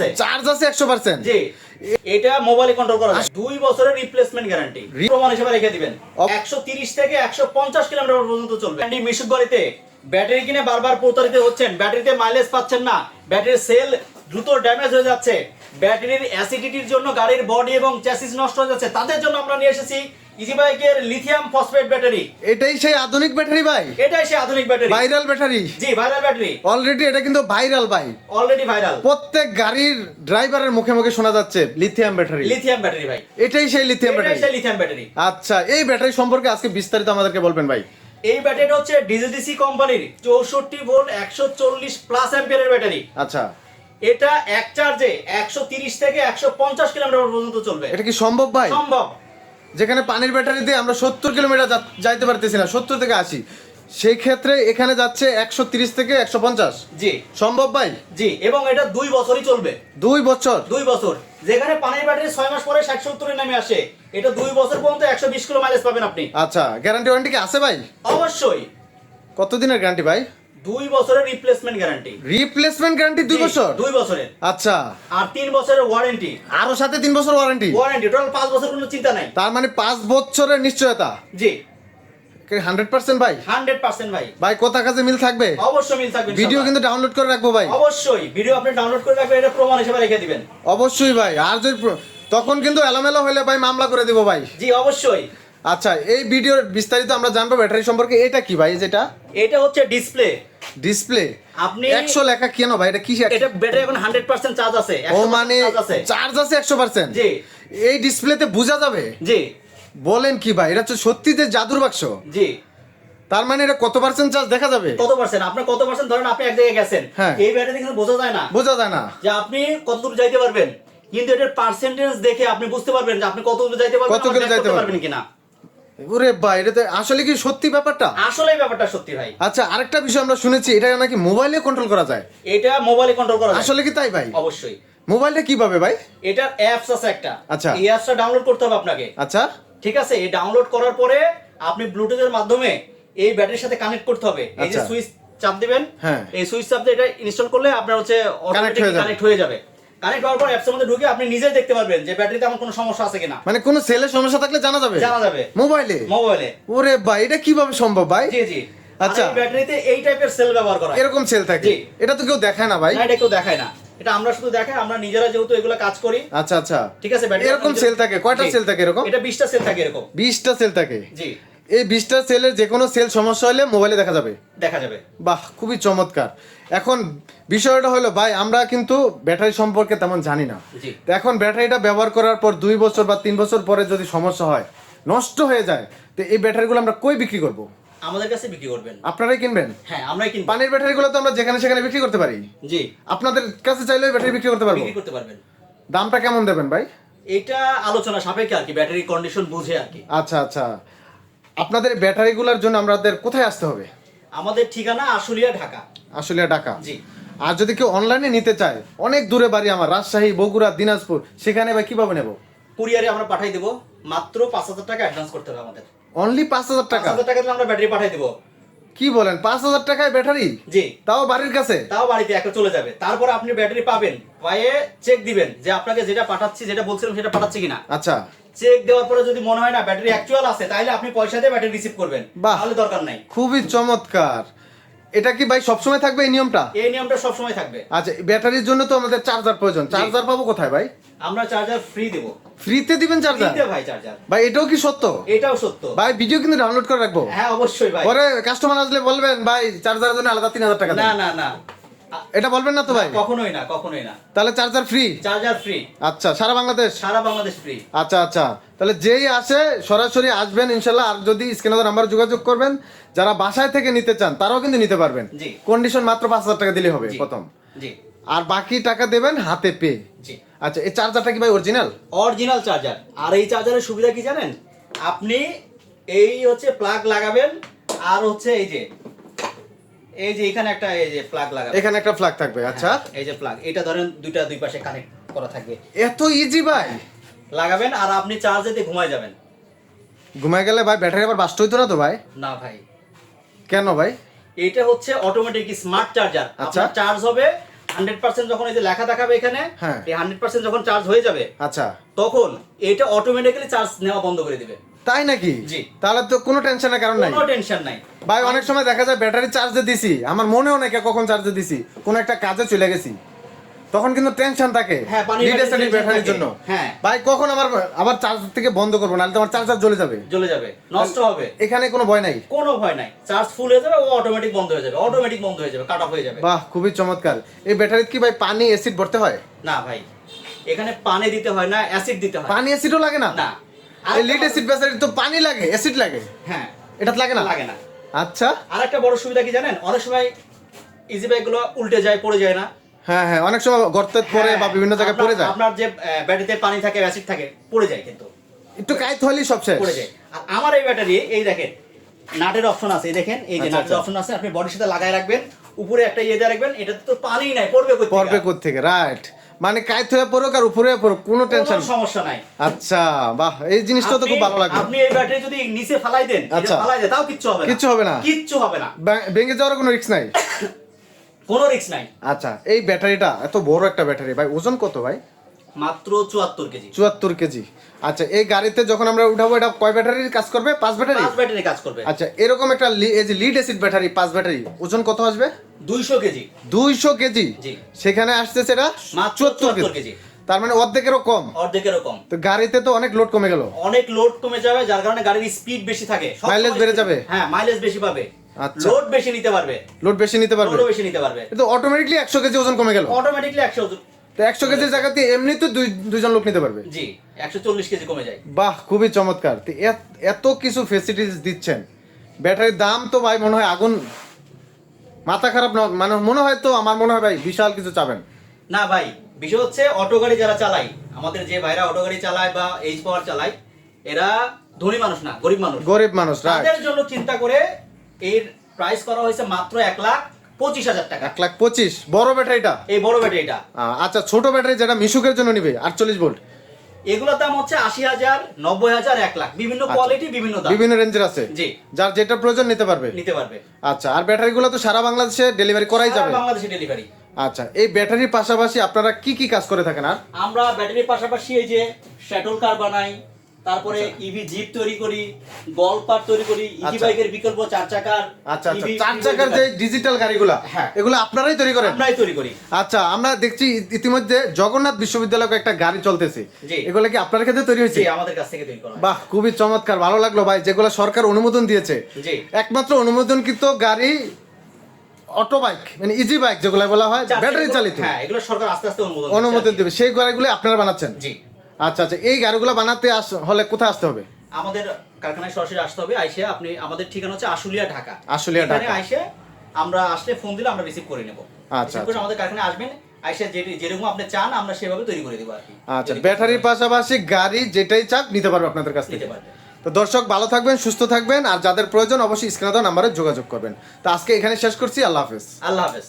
আছে। চার্জ আছে একশো পার্সেন্ট জি। এটা মোবাইলে কন্ট্রোল করা যায়। দুই বছরের রিপ্লেসমেন্ট গ্যারান্টি প্রমাণ হিসেবে রেখে দিবেন। অব- একশো তিরিশ থেকে একশো পঞ্চাশ কিলোমিটার পর্যন্ত চলবে। অ্যান্ডি মিশুক গাড়িতে। ব্যাটারি কিনে বারবার প্রতারিত হচ্ছেন। ব্যাটারিতে মাইলেজ পাচ্ছেন না। ব্যাটারির সেল দ্রুত ড্যামেজ হয়ে যাচ্ছে। ব্যাটারির অ্যাসিডিটির জন্য গাড়ির বডি এবং চ্যাসিস নষ্ট হয়ে যাচ্ছে। তাদের জন্য আমরা নিয়ে এসেছি ইজি বাইকের লিথিয়াম ফসফেট ব্যাটারি এটাই সেই আধুনিক ব্যাটারি ভাই। এটাই সে আধুনিক ব্যাটারি ভাইরাল ব্যাটারি জি ভাইরাল ব্যাটারি অলরেডি এটা কিন্তু ভাইরাল ভাই। অলরেডি ভাইরাল প্রত্যেক গাড়ির ড্রাইভারের মুখে মুখে শোনা যাচ্ছে লিথিয়াম ব্যাটারি লিথিয়াম ব্যাটারি ভাই। এটাই সেই লিথিয়াম এটাই ব্যাটারি সে লিথিয়াম ব্যাটারি আচ্ছা এই ব্যাটারি সম্পর্কে আজকে বিস্তারিত আমাদেরকে বলবেন ভাই। এই ব্যাটারিটা হচ্ছে ডিজিডিসি কোম্পানির চৌষট্টি ভোল্ট একশো চল্লিশ প্লাস অ্যাম্পিয়ারের ব্যাটারি আচ্ছা। এটা এক চার্জে একশো তিরিশ থেকে একশো পঞ্চাশ কিলোমিটার পর্যন্ত চলবে। এটা কি সম্ভব ভাই? সম্ভব। যেখানে পানির ব্যাটারি দিয়ে আমরা সত্তর কিলোমিটার যাইতে পারতেছি না সত্তর থেকে আশি। সেই ক্ষেত্রে এখানে যাচ্ছে একশো তিরিশ থেকে একশো পঞ্চাশ। জি। সম্ভব ভাই? জি এবং এটা দুই বছরই চলবে। দুই বছর? দুই বছর। যেখানে পানির ব্যাটারি ছয় মাস পরে ষাট সত্তরে নামে আসে এটা দুই বছর পর্যন্ত একশো বিশ কিলো মাইলেজ পাবেন আপনি। আচ্ছা গ্যারান্টি ওয়ারেন্টি কি আছে ভাই? অবশ্যই। কতদিনের গ্যারান্টি ভাই? দুই বছরের রিপ্লেসমেন্ট গ্যারান্টি রিপ্লেসমেন্ট গ্যারান্টি দুই বছর? দুই বছরের। আচ্ছা। আর তিন বছরের ওয়ারেন্টি আরও সাথে তিন বছর ওয়ারেন্টি ওয়ারেন্টি টোটাল পাঁচ বছর কোনো চিন্তা নাই। তার মানে পাঁচ বছরের নিশ্চয়তা? জি। হান্ড্রেড পার্সেন্ট ভাই? হান্ড্রেড পার্সেন্ট ভাই। ভাই কোথা কাছে মিল থাকবে? অবশ্যই মিল থাকবে ভিডিও কিন্তু ডাউনলোড করে রাখব ভাই। অবশ্যই ভিডিও আপনি ডাউনলোড করে রাখবেন এটা প্রমাণ হিসেবে রেখে দিবেন। অবশ্যই ভাই আর যদি তখন কিন্তু এলোমেলো হলে ভাই মামলা করে দিব ভাই। জি অবশ্যই। আচ্ছা এই ভিডিওর বিস্তারিত আমরা জানব ব্যাটারি সম্পর্কে। এটা কি ভাই যেটা? এটা হচ্ছে ডিসপ্লে ডিসপ্লে আপনি একশো লেখা কেন ভাই? এটা কি এটা ব্যাটারি এখন হান্ড্রেড পার্সেন্ট চার্জ আছে ও মানে চার্জ আছে। চার্জ আছে একশো পার্সেন্ট জি। এই ডিসপ্লেতে বোঝা যাবে? জি। বলেন কি ভাই এটা হচ্ছে সত্যি যে জাদুর বাক্স। জি। তার মানে এটা কত পার্সেন্ট চার্জ দেখা যাবে? কত পার্সেন্ট আপনার কত পার্সেন্ট ধরেন আপনি এক জায়গায় গেছেন। হ্যাঁ। এই ব্যাটারি কিন্তু বোঝা যায় না। বোঝা যায় না। যে আপনি কত দূর যাইতে পারবেন। কিন্তু এটার পার্সেন্টেজ দেখে আপনি বুঝতে পারবেন যে আপনি কত দূর যাইতে পারবেন কত দূর যাইতে। পারবেন? কিনা। ওরে ভাই এটা তো আসলে কি সত্যি ব্যাপারটা? আসলে ব্যাপারটা সত্যি ভাই। আচ্ছা আরেকটা বিষয় আমরা শুনেছি এটা নাকি মোবাইলে কন্ট্রোল করা যায়? এটা মোবাইলে কন্ট্রোল করা যায়। আসলে কি তাই ভাই? অবশ্যই। মোবাইলটা কীভাবে ভাই? এটার অ্যাপস আছে একটা। আচ্ছা। এই অ্যাপসটা ডাউনলোড করতে হবে আপনাকে। আচ্ছা। ঠিক আছে? এই ডাউনলোড করার পরে আপনি ব্লুটুথের মাধ্যমে এই ব্যাটারির সাথে কানেক্ট করতে হবে। এই যে আচ্ছা। সুইচ চাপ দিবেন হ্যাঁ। এই সুইচ চাপ দিয়ে এটা ইনস্টল করলে আপনার হচ্ছে অটোমেটিক কানেক্ট হয়ে যাবে। কানেক্ট হওয়ার পর অ্যাপসের মধ্যে ঢুকে আপনি নিজেই দেখতে পারবেন যে ব্যাটারিতে আমার কোনো সমস্যা আছে কিনা। মানে কোনো সেলের সমস্যা থাকলে জানা যাবে? জানা যাবে। মোবাইলে মোবাইলে ওরে ভাই এটা কীভাবে সম্ভব ভাই? জি জি। আচ্ছা। ব্যাটারিতে এই টাইপের সেল ব্যবহার করা। এরকম সেল থাকে। এটা তো কেউ দেখায় না ভাই। না এটা কেউ দেখায় না। এটা আমরা শুধু দেখাই আমরা নিজেরা যেহেতু এগুলো কাজ করি। আচ্ছা আচ্ছা। ঠিক আছে ব্যাটারি এরকম সেল থাকে। কয়টা সেল থাকে এরকম? এটা 20টা সেল থাকে এরকম। বিশটা সেল থাকে। জি। এই বিশটা সেলের যে কোনো সেল সমস্যা হলে মোবাইলে দেখা যাবে। দেখা যাবে। বাহ খুবই চমৎকার। এখন বিষয়টা হলো ভাই আমরা কিন্তু ব্যাটারি সম্পর্কে তেমন জানি না। এখন ব্যাটারিটা ব্যবহার করার পর দুই বছর বা তিন বছর পরে যদি সমস্যা হয় নষ্ট হয়ে যায় তো এই ব্যাটারিগুলো আমরা কই বিক্রি করব? আমাদের কাছে বিক্রি করবেন। আপনারাই কিনবেন? হ্যাঁ আমরাই কিনবো। পানির ব্যাটারিগুলো তো আমরা যেখানে সেখানে বিক্রি করতে পারি। জি। আপনাদের কাছে চাইলেও ব্যাটারি বিক্রি করতে পারব। বিক্রি করতে পারবেন। দামটা কেমন দেবেন ভাই? এটা আলোচনা সাপেক্ষে আর কি ব্যাটারি কন্ডিশন বুঝে আর কি। আচ্ছা আচ্ছা। আপনাদের ব্যাটারিগুলোর জন্য আমাদের কোথায় আসতে হবে? আমাদের ঠিকানা আশুলিয়া ঢাকা। আসলে ঢাকা। জি। আর যদি কেউ অনলাইনে নিতে চায় অনেক দূরে বাড়ি আমার রাজশাহী বগুড়া দিনাজপুর সেখানে ভাই কীভাবে নেব? কুরিয়ারে আমরা পাঠাই দেবো। মাত্র পাঁচ হাজার টাকা অ্যাডভান্স করতে হবে আমাদের। অনলি পাঁচ হাজার টাকা? হাজার টাকা দিলে আমরা ব্যাটারি পাঠাই দেবো। কি বলেন পাঁচ হাজার টাকায় ব্যাটারি জি। তাও বাড়ির কাছে? তাও বাড়িতে একটা চলে যাবে। তারপর আপনি ব্যাটারি পাবেন। পায়ে চেক দিবেন যে আপনাকে যেটা পাঠাচ্ছি যেটা বলছিলাম সেটা পাঠাচ্ছি কিনা। আচ্ছা। চেক দেওয়ার পরে যদি মনে হয় না ব্যাটারি অ্যাকচুয়াল আছে তাহলে আপনি পয়সা দিয়ে ব্যাটারি রিসিভ করবেন। তাহলে দরকার নাই। খুবই চমৎকার। এটা কি ভাই সবসময় থাকবে এই নিয়মটা? এই নিয়মটা সবসময় থাকবে। আচ্ছা ব্যাটারির জন্য তো আমাদের চার্জার প্রয়োজন। চার্জার পাবো কোথায় ভাই? আমরা চার্জার ফ্রি দেবো। ফ্রিতে দিবেন চার্জার ফ্রিতে ভাই চার্জার ভাই এটাও কি সত্য? এটাও সত্য। ভাই ভিডিও কিন্তু ডাউনলোড করে রাখব। হ্যাঁ অবশ্যই ভাই। পরে কাস্টমার আসলে বলবেন ভাই চার্জারের জন্য আলাদা তিন হাজার টাকা না না না। এটা বলবেন না তো ভাই? কখনোই না কখনোই না। তাহলে চার্জার ফ্রি চার্জার ফ্রি আচ্ছা সারা বাংলাদেশ? সারা বাংলাদেশ ফ্রি আচ্ছা আচ্ছা। তাহলে যেই আসে সরাসরি আসবেন ইনশাল্লাহ। আর যদি স্ক্রিনে নাম্বার যোগাযোগ করবেন যারা বাসায় থেকে নিতে চান তারাও কিন্তু নিতে পারবেন। জি। কন্ডিশন মাত্র পাঁচ হাজার টাকা দিলে হবে প্রথম। জি। আর বাকি টাকা দেবেন হাতে পে জি। আচ্ছা এই চার্জারটা কি ভাই অরিজিনাল অরিজিনাল চার্জার আর এই চার্জারের সুবিধা কি জানেন? আপনি এই হচ্ছে প্লাগ লাগাবেন আর হচ্ছে এই যে এই যে এখানে একটা এই যে প্লাগ লাগাবেন এখানে একটা ফ্ল্যাগ থাকবে আচ্ছা। এই যে প্লাগ এটা ধরেন দুইটা দুই পাশে কানেক্ট করা থাকবে। এত ইজি ভাই। লাগাবেন আর আপনি চার্জে দিয়ে ঘুমায় যাবেন। ঘুমায় গেলে ভাই ব্যাটারি আবার বাস্ট হইতো না তো ভাই? না ভাই। কেন ভাই? এটা হচ্ছে অটোমেটিক স্মার্ট চার্জার আচ্ছা। চার্জ হবে হান্ড্রেড পার্সেন্ট যখন এই যে লেখা দেখাবে এখানে হ্যাঁ। এই হান্ড্রেড পার্সেন্ট যখন চার্জ হয়ে যাবে আচ্ছা। তখন এটা অটোমেটিক্যালি চার্জ নেওয়া বন্ধ করে দিবে। তাই নাকি? তাহলে তো কোনো টেনশনের কারণ নাই। কোনো টেনশন নাই। ভাই অনেক সময় দেখা যায় ব্যাটারি চার্জে দিছি। আমার মনেও নাই কখন চার্জে দিছি। কোন একটা কাজে চলে গেছি। তখন কিন্তু টেনশন থাকে। হ্যাঁ, ব্যাটারি ব্যাটারির জন্য। হ্যাঁ। ভাই কখন আমার আবার চার্জ থেকে বন্ধ করব? নাহলে তোমার চার্জার জ্বলে যাবে। জ্বলে যাবে। নষ্ট হবে। এখানে কোনো ভয় নাই? কোনো ভয় নাই। চার্জ ফুল হয়ে যাবে ও অটোমেটিক বন্ধ হয়ে যাবে। অটোমেটিক বন্ধ হয়ে যাবে কাট অফ হয়ে যাবে। বাহ খুবই চমৎকার। এই ব্যাটারিতে কি ভাই পানি অ্যাসিড ভরতে হয়? না ভাই এখানে পানি দিতে হয় না অ্যাসিড দিতে হয়। পানি অ্যাসিডও লাগে না? না। এই লিড অ্যাসিড তো পানি লাগে অ্যাসিড লাগে? হ্যাঁ। এটা লাগে না? লাগে না। আচ্ছা। আর একটা বড় সুবিধা কি জানেন? অনেক সময় ইজি উল্টে যায় পড়ে যায় না। হ্যাঁ হ্যাঁ অনেক সময় গর্তে পড়ে বা হ্যাঁ, বিভিন্ন জায়গায় পড়ে যায়। আপনার যে ব্যাটারিতে পানি থাকে অ্যাসিড থাকে পড়ে যায় কিন্তু। একটু কাইত হলেই সব শেষ। পড়ে যায়। আর আমার এই ব্যাটারি এই দেখেন নাটের অপশন আছে এই দেখেন এই যে আচ্ছা, নাটের আচ্ছা। অপশন আছে আপনি বডির সাথে লাগায় রাখবেন উপরে একটা ইয়ে দিয়ে রাখবেন এটাতে তো পানি নাই পড়বে কই পড়বে থেকে রাইট মানে কাইত হয়ে পড়ুক আর উপরে পড়ুক কোনো টেনশন সমস্যা নাই। আচ্ছা বাহ এই জিনিসটা তো খুব ভালো লাগল। আপনি এই ব্যাটারি যদি নিচে ফালাই দেন আচ্ছা। ফালাই দেন তাও কিচ্ছু হবে না। কিচ্ছু হবে না। কিচ্ছু হবে না। ভেঙে যাওয়ার কোনো রিস্ক নাই? কোনো রিস্ক নাই। আচ্ছা এই ব্যাটারিটা এত বড় একটা ব্যাটারি ভাই ওজন কত ভাই? মাত্র চুয়াত্তর কেজি। চুয়াত্তর কেজি। আচ্ছা এই গাড়িতে যখন আমরা উঠাবো এটা কয় ব্যাটারির কাজ করবে? পাঁচ ব্যাটারি? পাঁচ ব্যাটারি কাজ করবে। আচ্ছা এরকম একটা এই যে লিড অ্যাসিড ব্যাটারি পাঁচ ব্যাটারি ওজন কত আসবে? দুইশো কেজি। দুইশো কেজি? জি। সেখানে আসতেছে এটা মাত্র চুয়াত্তর 74 কেজি। তার মানে অর্ধেকেরও কম। অর্ধেকেরও কম। তো গাড়িতে তো অনেক লোড কমে গেল। অনেক লোড কমে যাবে যার কারণে গাড়ির স্পিড বেশি থাকে। সময় বেড়ে যাবে? হ্যাঁ মাইলেজ বেশি পাবে। আচ্ছা। লোড বেশি নিতে পারবে। লোড বেশি নিতে পারবে? লোডও বেশি নিতে পারবে। কিন্তু অটোমেটিকলি একশো কেজি ওজন কমে গেল। অটোমেটিকলি একশো তো একশো কেজির জায়গাতে এমনি তো দুই দুইজন লোক নিতে পারবে? জি একশো চল্লিশ কেজি কমে যায়। বাহ খুবই চমৎকার। তো এত- কিছু ফেসিলিটিস দিচ্ছেন। ব্যাটারির দাম তো ভাই মনে হয় আগুন মাথা খারাপ না মানে মনে হয় তো আমার মনে হয় ভাই বিশাল কিছু চাবেন। না ভাই বিষয় হচ্ছে অটো গাড়ি যারা চালায় আমাদের যে ভাইরা অটো গাড়ি চালায় বা এইচ পাওয়ার চালায় এরা ধনী মানুষ না গরিব মানুষ। গরিব মানুষ তাদের জন্য চিন্তা করে এর প্রাইস করা হয়েছে মাত্র এক লাখ পঁচিশ হাজার টাকা। এক লাখ পঁচিশ। বড় ব্যাটারিটা? এই বড় ব্যাটারিটা। আচ্ছা ছোট ব্যাটারি যেটা মিশুকের জন্য নিবে আটচল্লিশ ভোল্ট। এগুলোর দাম হচ্ছে আশি হাজার নব্বই হাজার এক লাখ। বিভিন্ন কোয়ালিটি বিভিন্ন দাম। বিভিন্ন রেঞ্জের আছে? জি। যার যেটা প্রয়োজন নিতে পারবে? নিতে পারবে। আচ্ছা আর ব্যাটারিগুলো তো সারা বাংলাদেশে ডেলিভারি করাই যাবে? বাংলাদেশে ডেলিভারি আচ্ছা এই ব্যাটারির পাশাপাশি আপনারা কি কি কাজ করে থাকেন আর? আমরা ব্যাটারির পাশাপাশি এই যে শ্যাটল কার বানাই তারপরে ইভি জিপ তৈরি করি গল্প পার তৈরি করি ইজি আচ্ছা। বাইকের বিকল্প চার চাকার আচ্ছা আচ্ছা। চার চাকার যে ডিজিটাল গাড়িগুলা হ্যাঁ। এগুলো আপনারাই তৈরি করেন? আমরাই তৈরি করি। আচ্ছা আমরা দেখছি ইতিমধ্যে জগন্নাথ বিশ্ববিদ্যালয়ে একটা গাড়ি চলতেছে। এগুলো কি আপনার ক্ষেত্রে তৈরি হয়েছে? আমাদের কাছ থেকে তৈরি করা বাহ খুবই চমৎকার ভালো লাগল ভাই যেগুলো সরকার অনুমোদন দিয়েছে। জি। একমাত্র অনুমোদনকৃত গাড়ি অটো বাইক মানে ইজি বাইক যেগুলো বলা হয় ব্যাটারি চালিত। হ্যাঁ এগুলো সরকার আস্তে আস্তে অনুমোদন অনুমোদন দেবে। সেই গাড়িগুলো আপনারা বানাচ্ছেন? জি। আচ্ছা আচ্ছা এই গাড়িগুলো বানাতে হলে কোথায় আসতে হবে? আমাদের কারখানায় সরাসরি আসতে হবে আইসে আপনি আমাদের ঠিকানা হচ্ছে আশুলিয়া ঢাকা। আশুলিয়া ঢাকা। আইসে আমরা আসলে ফোন দিলে আমরা রিসিভ করে নেব। আচ্ছা, করে আমাদের কারখানায় আসবেন আইসে যেরকম আপনি চান আমরা সেভাবে তৈরি করে দেবো আর কি। আচ্ছা ব্যাটারির পাশাপাশি গাড়ি যেটাই চাক নিতে পারবে আপনাদের কাছ থেকে। তো দর্শক ভালো থাকবেন সুস্থ থাকবেন আর যাদের প্রয়োজন অবশ্যই স্ক্রিনে দেওয়া নাম্বারে যোগাযোগ করবেন। তো আজকে এখানে শেষ করছি আল্লাহ হাফেজ। আল্লাহ হাফেজ।